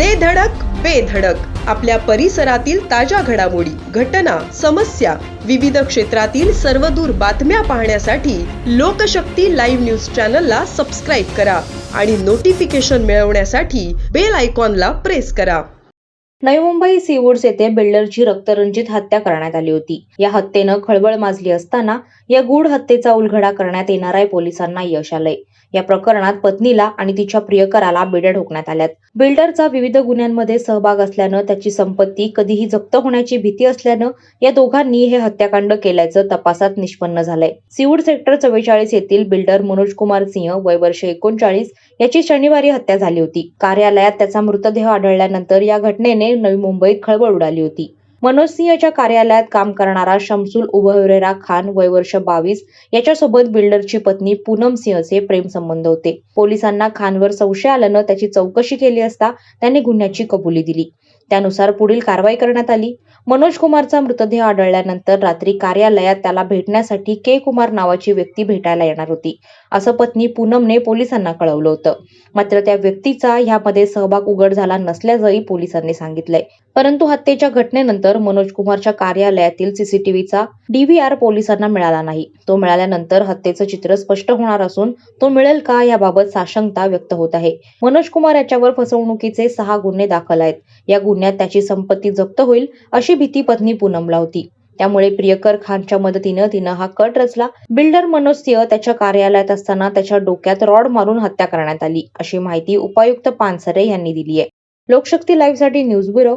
दे धडक बेधडक आपल्या परिसरातील ताज्या घडामोडी घटना समस्या विविध क्षेत्रातील सर्वदूर बातम्या पाहण्यासाठी लोकशक्ती लाईव्ह न्यूज चॅनलला सबस्क्राईब करा आणि नोटिफिकेशन मिळवण्यासाठी बेल आयकॉनला प्रेस करा. नवी मुंबई सीवूड्स येथे बिल्डरची रक्तरंजित हत्या करण्यात आली होती. या हत्येनं खळबळ माजली असताना या गूढ हत्येचा उलगडा करण्यात येणार आहे पोलिसांना यश आलंय. या प्रकरणात पत्नीला आणि तिच्या प्रियकराला बेड्या ठोकण्यात आल्यात. बिल्डरचा विविध गुन्ह्यांमध्ये सहभाग असल्यानं त्याची संपत्ती कधीही जप्त होण्याची भीती असल्यानं या दोघांनी हे हत्याकांड केल्याचं तपासात निष्पन्न झालंय. सिवूड सेक्टर चव्वेचाळीस येथील बिल्डर मनोज कुमार सिंह वय वर्ष एकोणचाळीस याची शनिवारी हत्या झाली होती. कार्यालयात त्याचा मृतदेह आढळल्यानंतर या घटनेने नवी मुंबईत खळबळ उडाली होती. मनोज सिंहच्या कार्यालयात काम करणारा शमसुल उबहरेरा खान वय वर्ष बावीस याच्यासोबत बिल्डरची पत्नी पूनम सिंहचे प्रेम संबंध होते. पोलिसांना खानवर संशय आल्यानं त्याची चौकशी केली असता त्याने गुन्ह्याची कबुली दिली. त्यानुसार पुढील कारवाई करण्यात आली. मनोज कुमारचा मृतदेह आढळल्यानंतर रात्री कार्यालयात त्याला भेटण्यासाठी के. कुमार नावाची व्यक्ती भेटायला येणार होती असं पत्नी पूनमने पोलिसांना कळवलं होतं. मात्र त्या व्यक्तीचा ह्यामध्ये सहभाग उघड झाला नसल्याचंही पोलिसांनी सांगितलंय. परंतु हत्येच्या घटनेनंतर मनोज कुमारच्या कार्यालयातील सीसीटीव्हीचा डीव्हीआर पोलिसांना मिळाला नाही. तो मिळाल्यानंतर हत्येचं चित्र स्पष्ट होणार असून तो मिळेल का याबाबत साशंकता व्यक्त होत आहे. मनोज कुमार याच्यावर फसवणुकीचे सहा गुन्हे दाखल आहेत. या गुन्ह्यात त्याची संपत्ती जप्त होईल अशी भीती पत्नी पूनमला होती. त्यामुळे प्रियकर खानच्या मदतीनं तिनं हा कट रचला. बिल्डर मनोज सिंह त्याच्या कार्यालयात असताना त्याच्या डोक्यात रॉड मारून हत्या करण्यात आली अशी माहिती उपायुक्त पानसरे यांनी दिली आहे. लोकशक्ती लाईव्हसाठी न्यूज ब्युरो